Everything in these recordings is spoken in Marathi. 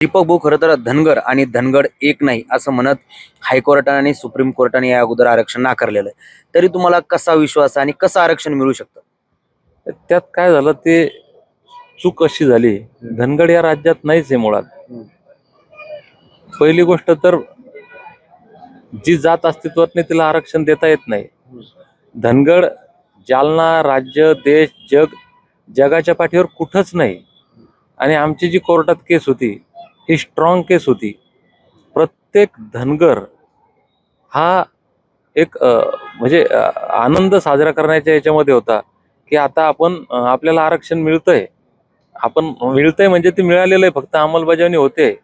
दीपक भाऊ खरं तर धनगर आणि धनगड एक नाही असं म्हणत हायकोर्टाने आणि सुप्रीम कोर्टाने या अगोदर आरक्षण नाकारलेलं आहे. तरी तुम्हाला कसा विश्वास आहे आणि कसं आरक्षण मिळू शकतं? त्यात काय झालं ते चूक अशी झाली धनगड या राज्यात नाहीच आहे मुळात. पहिली गोष्ट तर जी जात अस्तित्वात नाही तिला आरक्षण देता येत नाही. धनगड जालना राज्य देश जग जगाच्या पाठीवर कुठंच नाही. आणि आमची जी कोर्टात केस होती ही स्ट्रॉंग केस होती. प्रत्येक धनगर हा एक म्हणजे आनंद साजरा करण्याच्या याच्यामध्ये होता की आता आपण आपल्याला आरक्षण मिळतंय. आपण मिळतंय म्हणजे ते मिळालेलं आहे फक्त अंमलबजावणी होते.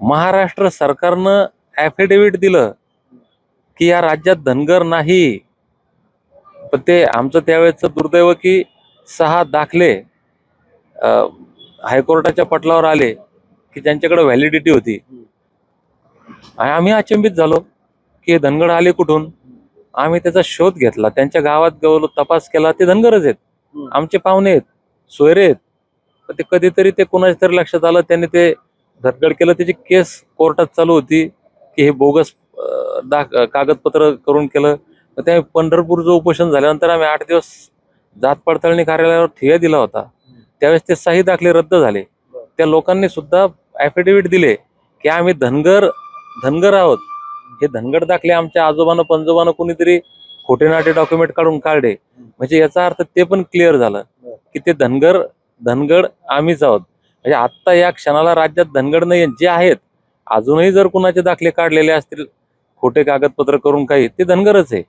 महाराष्ट्र सरकारनं ॲफिडेव्हिट दिलं की या राज्यात धनगर नाही. पण ते आमचं त्यावेळेचं दुर्दैव की सहा दाखले हायकोर्टाच्या पटलावर आले. की ज्यांच्याकडे व्हॅलिडिटी होती. आणि आम्ही अचंबित झालो की हे धनगर आले कुठून? आम्ही त्याचा शोध घेतला. त्यांच्या गावात गेलो तपास केला. ते धनगरच आहेत. आमचे पाहुणे आहेत. सोयरे आहेत. ते कधीतरी ते कोणाच्या तरी लक्षात आलं. त्यांनी ते धडगड केलं. त्याची केस कोर्टात चालू होती की हे बोगस कागदपत्र करून केलं. त्या पंढरपूरचं उपोषण झाल्यानंतर आम्ही आठ दिवस जात पडताळणी कार्यालयावर ठिया दिला होता. त्यावेळेस ते सही दाखले रद्द झाले. त्या लोकांनी सुद्धा ॲफिडेव्हिट दिले की आम्ही धनगर धनगर आहोत. हे धनगर दाखले आमच्या आजोबानं पंजोबानं कोणीतरी खोटे नाटे डॉक्युमेंट काढून काढले. म्हणजे याचा अर्थ ते पण क्लिअर झालं की ते धनगर धनगड आम्हीच आहोत. म्हणजे आत्ता या क्षणाला राज्यात धनगड नाही जे आहेत अजूनही जर कुणाचे दाखले काढलेले असतील खोटे कागदपत्र करून काही ते धनगरच आहे.